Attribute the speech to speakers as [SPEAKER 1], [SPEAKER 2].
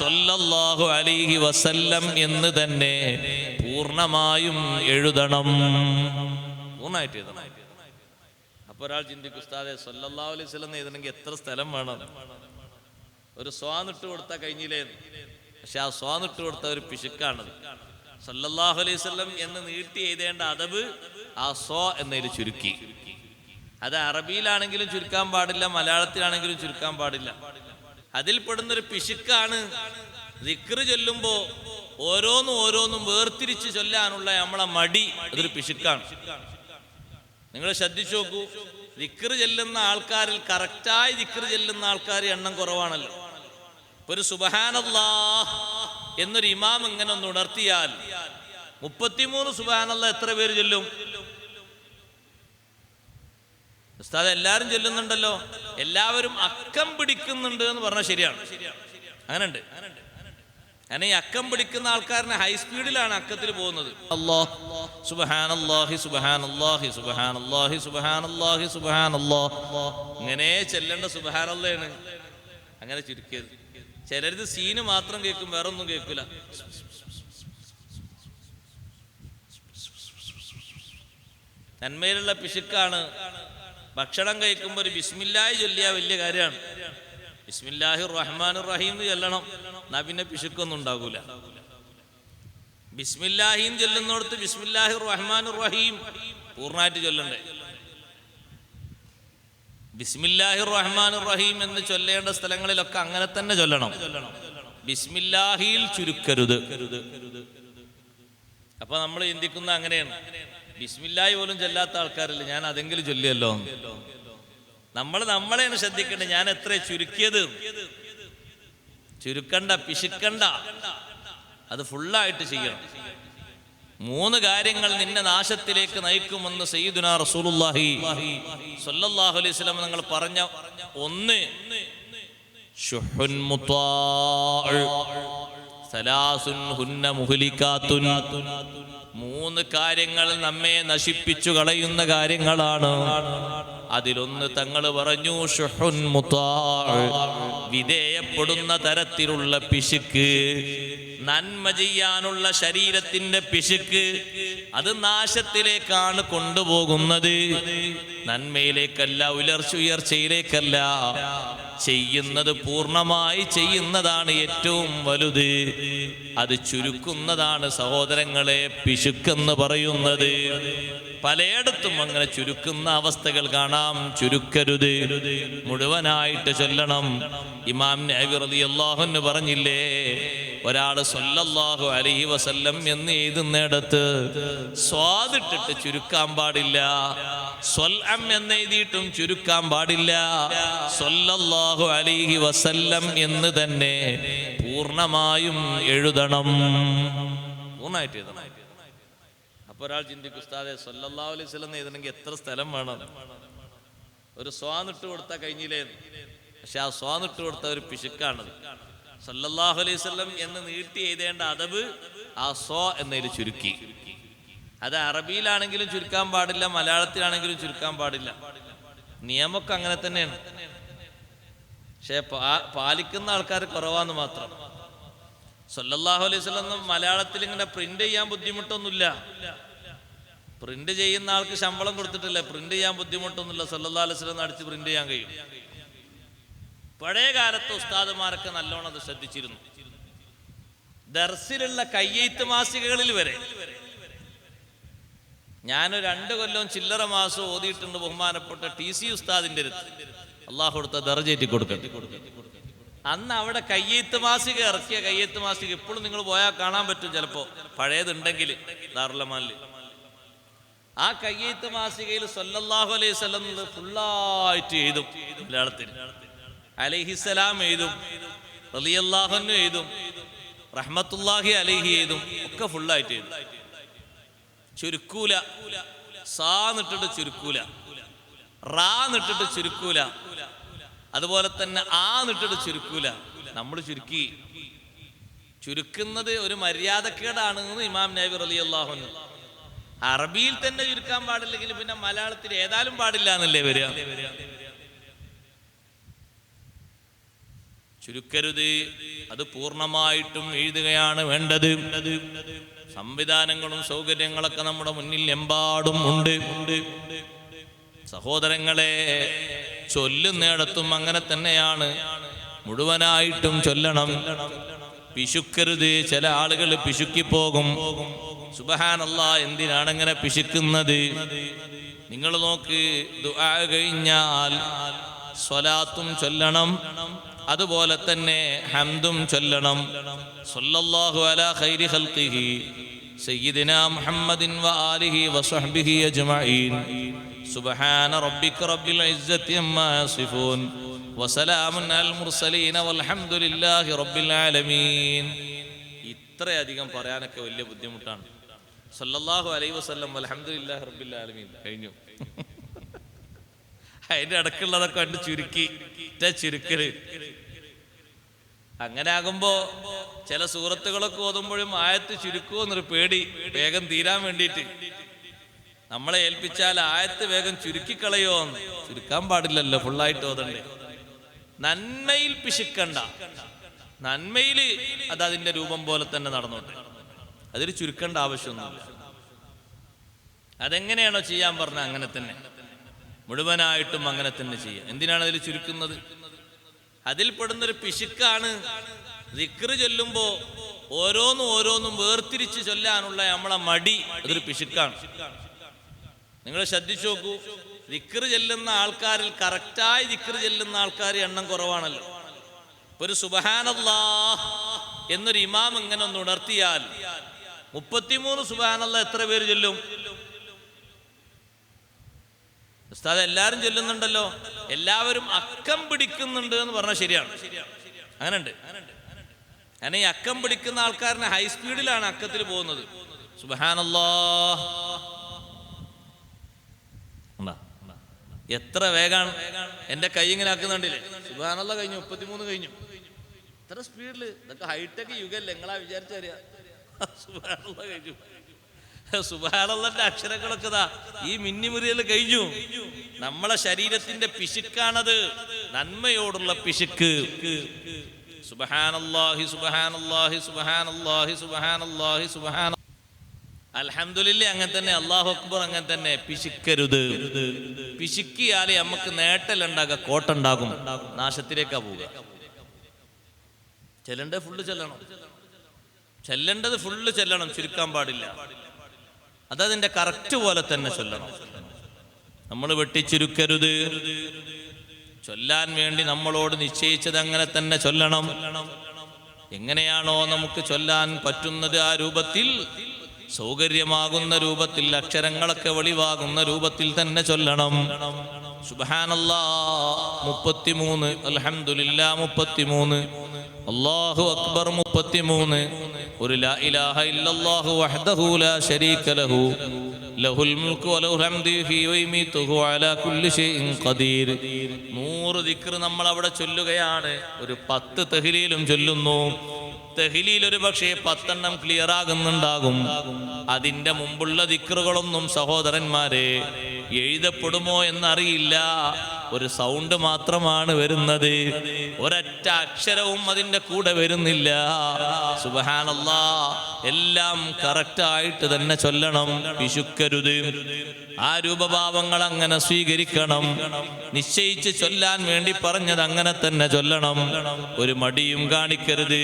[SPEAKER 1] സല്ലല്ലാഹു അലൈഹി വസല്ലം എന്ന് തന്നെ പൂർണമായും എഴുതണം. പൂർണമായിട്ട് എഴുതണം. അപ്പൊ ഒരാൾ ചിന്തിക്കും ഉസ്താദെ സല്ലല്ലാഹു അലൈഹി വസല്ലം എഴുതണമെങ്കിൽ എത്ര സ്ഥലം വേണം? ഒരു സ്വാനിട്ട് കൊടുത്താൽ കഴിഞ്ഞില്ലേ? പക്ഷെ ആ സ്വാനിട്ട് കൊടുത്ത ഒരു പിശുക്കാണത്. സല്ലല്ലാഹു അലൈഹി വസല്ലം എന്ന് നീട്ടി എഴുതേണ്ട അതവ് ആ സ്വ എന്നതിൽ ചുരുക്കി. അത് അറബിയിലാണെങ്കിലും ചുരുക്കാൻ പാടില്ല മലയാളത്തിലാണെങ്കിലും ചുരുക്കാൻ പാടില്ല. അതിൽ പെടുന്നൊരു പിശുക്കാണ് ദിക്റ് ചൊല്ലുമ്പോ ഓരോന്നും ഓരോന്നും വേർതിരിച്ച് ചൊല്ലാനുള്ള നമ്മളെ മടി അതൊരു പിശുക്കാണ്. നിങ്ങൾ ശ്രദ്ധിച്ചു നോക്കൂ ദിക്റ് ചെല്ലുന്ന ആൾക്കാരിൽ കറക്റ്റായി ദിക്റ് ചെല്ലുന്ന ആൾക്കാർ എണ്ണം കുറവാണല്ലോ. ഒരു സുബഹാനല്ലാ എന്നൊരു ഇമാം ഇങ്ങനെ ഒന്ന് ഉണർത്തിയാൽ മുപ്പത്തിമൂന്ന് സുബഹാനല്ല എത്ര പേര് ചൊല്ലും? ഉസ്താദ് എല്ലാവരും ചൊല്ലുന്നുണ്ടല്ലോ. എല്ലാവരും അക്കം പിടിക്കുന്നുണ്ട് എന്ന് പറഞ്ഞാൽ ശരിയാണ്. അങ്ങനെ ഉണ്ട് കാരണം ഈ അക്കം പിടിക്കുന്ന ആൾക്കാരനെ ഹൈ സ്പീഡിലാണ് അക്കത്തിൽ പോകുന്നത്. അല്ലാഹ്. സുബ്ഹാനല്ലാഹി സുബ്ഹാനല്ലാഹി സുബ്ഹാനല്ലാഹി ഇങ്ങനെ ചെല്ലേണ്ട സുബ്ഹാനല്ലാണ് അങ്ങനെ ചുരുക്കിയത് ചിലരത് സീന് മാത്രം കേൾക്കും വേറെ ഒന്നും കേൾക്കില്ല നന്മയിലുള്ള പിശുക്കാണ് ഭക്ഷണം കഴിക്കുമ്പോൾ ഒരു ബിസ്മില്ലായി ചൊല്ലിയ വലിയ കാര്യമാണ്. ബിസ്മില്ലാഹി റഹ്മാൻ റഹീം എന്ന് ചൊല്ലണം. എന്നാ പിന്നെ പിശുക്കൊന്നും ഉണ്ടാകൂല ബിസ്മില്ലാഹിയും ചൊല്ലുന്നിടത്ത് ബിസ്മില്ലാഹി റഹ്മാൻ റഹീം പൂർണമായിട്ട് ചൊല്ലണ്ടേ? ബിസ്മില്ലാഹി റഹ്മാൻ റഹീം എന്ന് ചൊല്ലേണ്ട സ്ഥലങ്ങളിലൊക്കെ അങ്ങനെ തന്നെ ചൊല്ലണം. ബിസ്മില്ലാഹിയിൽ ചുരുക്കരുത്. അപ്പൊ നമ്മൾ ചിന്തിക്കുന്ന അങ്ങനെയാണ്. ബിസ്മില്ലാഹി പോലും ചൊല്ലാത്ത ആൾക്കാരില്ല? ഞാൻ അതെങ്കിലും ചൊല്ലിയല്ലോ. നമ്മൾ നമ്മളെയാണ് ശ്രദ്ധിക്കേണ്ടത്. ഞാൻ എത്ര ചുരുക്കിയത്? ചുരുക്കണ്ട പിശുക്കണ്ട. അത് ഫുള്ളായിട്ട് ചെയ്യണം. മൂന്ന് കാര്യങ്ങൾ നിന്നെ നാശത്തിലേക്ക് നയിക്കുമെന്ന് സയ്യിദുന അലൈഹി പറഞ്ഞ ഒന്ന് ഹുന്ന മൂന്ന് കാര്യങ്ങൾ നമ്മെ നശിപ്പിച്ചു കളയുന്ന കാര്യങ്ങളാണ്. അതിലൊന്ന് തങ്ങൾ പറഞ്ഞു വിധേയപ്പെടുന്ന തരത്തിലുള്ള പിശുക്ക്. നന്മ ചെയ്യാനുള്ള ശരീരത്തിന്റെ പിശുക്ക്. അത് നാശത്തിലേക്കാണ് കൊണ്ടുപോകുന്നത്. നന്മയിലേക്കല്ല ഉയർച്ച ഉയർച്ചയിലേക്കല്ല. ചെയ്യുന്നത് പൂർണമായി ചെയ്യുന്നതാണ് ഏറ്റവും വലുത്. അത് ചുരുക്കുന്നതാണ് സഹോദരങ്ങളെ പിശുക്കെന്ന് പറയുന്നത്. പലയിടത്തും അങ്ങനെ ചുരുക്കുന്ന അവസ്ഥകൾ കാണാം. ചുരുക്കരുത്. മുഴുവനായിട്ട് ചൊല്ലണം. ഇമാം നബി റളിയല്ലാഹു പറഞ്ഞില്ലേ ഒരാൾ സല്ലല്ലാഹു അലഹി വസല്ലം എന്ന് എഴുതുന്നിടത്ത് സ്വാദിട്ടിട്ട് ചുരുക്കാൻ പാടില്ല. സ്വൽഅം എന്ന് എഴുതിയിട്ടും ചുരുക്കാൻ പാടില്ല. സല്ലല്ലാഹു അലൈഹി വസല്ലം എന്ന് തന്നെ പൂർണമായും എഴുതണം. പൂർണമായിട്ട് എഴുതണം. അപ്പൊ ഒരാൾ ചിന്തിക്കും ഉസ്താദെ സല്ലല്ലാഹു അലൈഹി എന്ന് എഴുതണമെങ്കിൽ എത്ര സ്ഥലം വേണം? ഒരു സ്വാനിട്ട് കൊടുത്താൽ കഴിഞ്ഞില്ലേ? പക്ഷെ ആ സ്വാനിട്ട് കൊടുത്ത ഒരു പിശുക്കാണത്. സല്ലല്ലാഹു അലൈഹി എന്ന് നീട്ടി എഴുതേണ്ട അതവ് ആ സോ എന്നതിൽ ചുരുക്കി. അത് അറബിയിലാണെങ്കിലും ചുരുക്കാൻ പാടില്ല മലയാളത്തിലാണെങ്കിലും ചുരുക്കാൻ പാടില്ല. നിയമമൊക്കെ അങ്ങനെ തന്നെയാണ്. പക്ഷെ പാലിക്കുന്ന ആൾക്കാർ കുറവാന്ന് മാത്രം. സല്ലല്ലാഹു അലൈഹി വസല്ലം മലയാളത്തിൽ ഇങ്ങനെ പ്രിന്റ് ചെയ്യാൻ ബുദ്ധിമുട്ടൊന്നുമില്ല. പ്രിന്റ് ചെയ്യുന്ന ആൾക്ക് ശമ്പളം കൊടുത്തിട്ടില്ല. പ്രിന്റ് ചെയ്യാൻ ബുദ്ധിമുട്ടൊന്നുമില്ല. അലൈഹി വസല്ലം അടിച്ച് പ്രിന്റ് ചെയ്യാൻ കഴിയും. പഴയ കാലത്ത് ഉസ്താദുമാരൊക്കെ നല്ലോണം അത് ശ്രദ്ധിച്ചിരുന്നു. ദർസിലുള്ള കയ്യെയ്ത്ത് മാസികകളിൽ വരെ ഞാൻ രണ്ട് കൊല്ലം ചില്ലറ മാസം ഓതിയിട്ടുണ്ട് ബഹുമാനപ്പെട്ട ടി സി ഉസ്താദിന്റെ അടുത്ത്. അള്ളാഹു കൊടുത്ത ദർജേറ്റി കൊടുക്കട്ടെ. അന്ന് അവിടെ കയ്യെയ്ത്ത് മാസിക ഇറക്കിയ കയ്യെയ്ത്ത് മാസിക ഇപ്പോഴും നിങ്ങൾ പോയാൽ കാണാൻ പറ്റും ചിലപ്പോ പഴയതുണ്ടെങ്കിൽ ദാറുലമാനിൽ ആ കയ്യേത്ത് മാസികയിൽ സല്ലല്ലാഹു അലൈഹി സ്വലം ഫുള്ളായിട്ട് എഴുതും മലയാളത്തിൽ. അലൈഹിസലാം എഴുതും റളിയല്ലാഹുന്നു എഴുതും റഹ്മത്തുല്ലാഹി അലൈഹി എഴുതും ഒക്കെ ഫുള്ളായിട്ട് എഴുതും. ചുരുക്കൂല. സാന്നിട്ടിട്ട് ചുരുക്കൂല. റാ നിട്ടിട്ട് ചുരുക്കൂല. അതുപോലെ തന്നെ ആ നിട്ടിട്ട് ചുരുക്കൂല. നമ്മൾ ചുരുക്കി. ചുരുക്കുന്നത് ഒരു മര്യാദക്കേടാണെന്ന് ഇമാം നബി റലിയല്ലാഹു അറബിയിൽ തന്നെ ചുരുക്കാൻ പാടില്ലെങ്കിൽ പിന്നെ മലയാളത്തിൽ ഏതായാലും പാടില്ല എന്നല്ലേ വരിക? ചുരുക്കരുത്. അത് പൂർണമായിട്ടും എഴുതുകയാണ് വേണ്ടത്. സംവിധാനങ്ങളും സൗകര്യങ്ങളൊക്കെ നമ്മുടെ മുന്നിൽ എമ്പാടും ഉണ്ട്. സഹോദരങ്ങളെ ചൊല്ലുന്നിടത്തും അങ്ങനെ തന്നെയാണ്. മുഴുവനായിട്ടും ചൊല്ലണം. പിശുക്കരുത്. ചില ആളുകൾ പിശുക്കിപ്പോകും. സുബഹാനല്ല എന്തിനാണ് അങ്ങനെ പിശുക്കുന്നത്? നിങ്ങൾ നോക്ക് ദുആ കഴിഞ്ഞാൽ സ്വലാത്തും ചൊല്ലണം അതുപോലെ തന്നെ ഹംദും ചൊല്ലണം. സല്ലല്ലാഹു അലാ ഖൈരി ഖൽഖിഹി സയ്യിദിന മുഹമ്മദിൻ വ ആലിഹി വസഹ്ബിഹി അജ്മഈൻ. സുബ്ഹാന റബ്ബിക റബ്ബിൽ ഇസ്സത്തി അമ്മാ യസിഫൂൻ. വസലാമുൻ അൽ മുർസലീന വൽഹംദുലില്ലാഹി റബ്ബിൽ ആലമീൻ. ഇത്രയധികം പറയാനൊക്കെ വലിയ ബുദ്ധിമുട്ടാണ്. സല്ലല്ലാഹു അലൈ വസ്ലം അലഹമില്ല റബ്ബിൽ ആലമീൻ. കഴിഞ്ഞു. അതിന്റെ ഇടക്കുള്ളതൊക്കെ കണ്ട് ചുരുക്കി. ചുരുക്കൽ. അങ്ങനെ ആകുമ്പോ ചില സൂറത്തുകളൊക്കെ ഓതുമ്പോഴും ആയത്ത് ചുരുക്കുമോ എന്നൊരു പേടി വേഗം തീരാൻ വേണ്ടിയിട്ട്. നമ്മളെ ഏൽപ്പിച്ചാൽ ആയത്ത് വേഗം ചുരുക്കിക്കളയോ ചുരുക്കാൻ പാടില്ലല്ലോ ഫുള്ളായിട്ട് ഓതണ്ടേ. നന്മയിൽ പിശുക്കണ്ട. നന്മയിൽ അത് അതിന്റെ രൂപം പോലെ തന്നെ നടന്നോട്ടെ. അതിൽ ചുരുക്കേണ്ട ആവശ്യമൊന്നുമില്ല. അതെങ്ങനെയാണോ ചെയ്യാൻ പറഞ്ഞ അങ്ങനെ തന്നെ. മുഴുവനായിട്ടും അങ്ങനെ തന്നെ ചെയ്യുക എന്തിനാണ് അതിൽ ചുരുക്കുന്നത്? അതിൽ പെടുന്നൊരു പിശുക്കാണ് ദിക്റ് ചൊല്ലുമ്പോ ഓരോന്നും ഓരോന്നും വേർതിരിച്ച് ചൊല്ലാനുള്ള നമ്മളെ മടി അതൊരു പിശുക്കാണ്. നിങ്ങൾ ശ്രദ്ധിച്ചു നോക്കൂ. ദിക്റ് ചെല്ലുന്ന ആൾക്കാരിൽ കറക്റ്റായി ദിക്റ് ചെല്ലുന്ന ആൾക്കാർ എണ്ണം കുറവാണല്ലോ. ഒരു സുബഹാനല്ലാ എന്നൊരു ഇമാം ഇങ്ങനെ ഒന്ന് ഉണർത്തിയാൽ മുപ്പത്തിമൂന്ന് സുബഹാനല്ല എത്ര പേര് ചൊല്ലും? ഉസ്താദ് എല്ലാവരും ചൊല്ലുന്നുണ്ടല്ലോ. എല്ലാവരും അക്കം പിടിക്കുന്നുണ്ട് എന്ന് പറഞ്ഞാൽ ശരിയാണ്. അങ്ങനെ ഉണ്ട് ഈ അക്കം പിടിക്കുന്ന ആൾക്കാരനെ ഹൈ സ്പീഡിലാണ് അക്കത്തിൽ പോകുന്നത്. സുബാനല്ലോ? എത്ര വേഗാണ് എന്റെ കൈ ഇങ്ങനെ ആക്കുന്നുണ്ടല്ലേ? സുബാനല്ല കഴിഞ്ഞു മുപ്പത്തിമൂന്ന് കഴിഞ്ഞു. എത്ര സ്പീഡിൽ ഇതൊക്കെ ഹൈടെക് യുഗല്ലേ? നിങ്ങളാ വിചാരിച്ചു കഴിഞ്ഞു. അക്ഷരങ്ങളൊക്കെ ദാ ഈ മിന്നിമുറിയൽ കഴിഞ്ഞു. നമ്മളെ ശരീരത്തിന്റെ പിശുക്കാണത് നന്മയോടുള്ള പിശുക്ക്. സുബഹാനല്ലാഹി സുബഹാനല്ലാഹി സുബഹാനല്ലാഹി സുബഹാനല്ലാഹി സുബഹാന അൽഹംദുലില്ല അങ്ങനെ തന്നെ അള്ളാഹു അക്ബർ അങ്ങനെ തന്നെ പിശുക്കരുത്. പിശുക്കിയാലേ നമുക്ക് നേട്ടലുണ്ടാകുക കോട്ടുണ്ടാകും. നാശത്തിലേക്കാ പോവുക. ചെല്ലണ്ടേ ഫുള്ള് ചെല്ലണം. ചെല്ലേണ്ടത് ഫുള്ള് ചെല്ലണം ചുരുക്കാൻ പാടില്ല. അതതിന്റെ കറക്റ്റ് പോലെ തന്നെ ചൊല്ലണം. നമ്മൾ വെട്ടിച്ചുരുക്കരുത് ചൊല്ലാൻ വേണ്ടി നമ്മളോട് നിശ്ചയിച്ചത് അങ്ങനെ തന്നെ ചൊല്ലണം. എങ്ങനെയാണോ നമുക്ക് ചൊല്ലാൻ പറ്റുന്നത് ആ രൂപത്തിൽ സൗകര്യമാകുന്ന രൂപത്തിൽ അക്ഷരങ്ങളൊക്കെ വെളിവാകുന്ന രൂപത്തിൽ തന്നെ ചൊല്ലണം. സുബാനല്ലാ മുപ്പത്തിമൂന്ന് അലഹമുല്ല മുപ്പത്തിമൂന്ന് അള്ളാഹു അക്ബർ മുപ്പത്തിമൂന്ന് ഒരു ലാ ഇലാഹ ഇല്ലല്ലാഹു വഹ്ദഹു ലാ ശരീക ലഹു. ലഹുൽ മുൽക്കു വലഹുൽ ഹംദു ഫീ വയുമീതുഹു അലാ കുല്ലി ഷൈഇൻ ഖദീർ. നൂറ് ദിക്ർ നമ്മൾ അവിടെ ചൊല്ലുകയാണ്. ഒരു പത്ത് തഹ്ലീലും ചൊല്ലുന്നു. തെഹിലിയിൽ ഒരു പക്ഷേ പത്തെണ്ണം ക്ലിയർ ആകുന്നുണ്ടാകും അതിന്റെ മുമ്പുള്ള ദിക്റുകളൊന്നും സഹോദരന്മാരെ എഴുതപ്പെടുമോ എന്നറിയില്ല. ഒരു സൗണ്ട് മാത്രമാണ് വരുന്നത്. ഒരൊറ്റ അക്ഷരവും അതിന്റെ കൂടെ വരുന്നില്ല. സുബഹാനല്ലാ എല്ലാം കറക്റ്റ് ആയിട്ട് തന്നെ ചൊല്ലണം. വിശുക്കരുത് ആ രൂപഭാവങ്ങൾ അങ്ങനെ സ്വീകരിക്കണം. നിശ്ചയിച്ച് ചൊല്ലാൻ വേണ്ടി പറഞ്ഞത് അങ്ങനെ തന്നെ ചൊല്ലണം. ഒരു മടിയും കാണിക്കരുത്.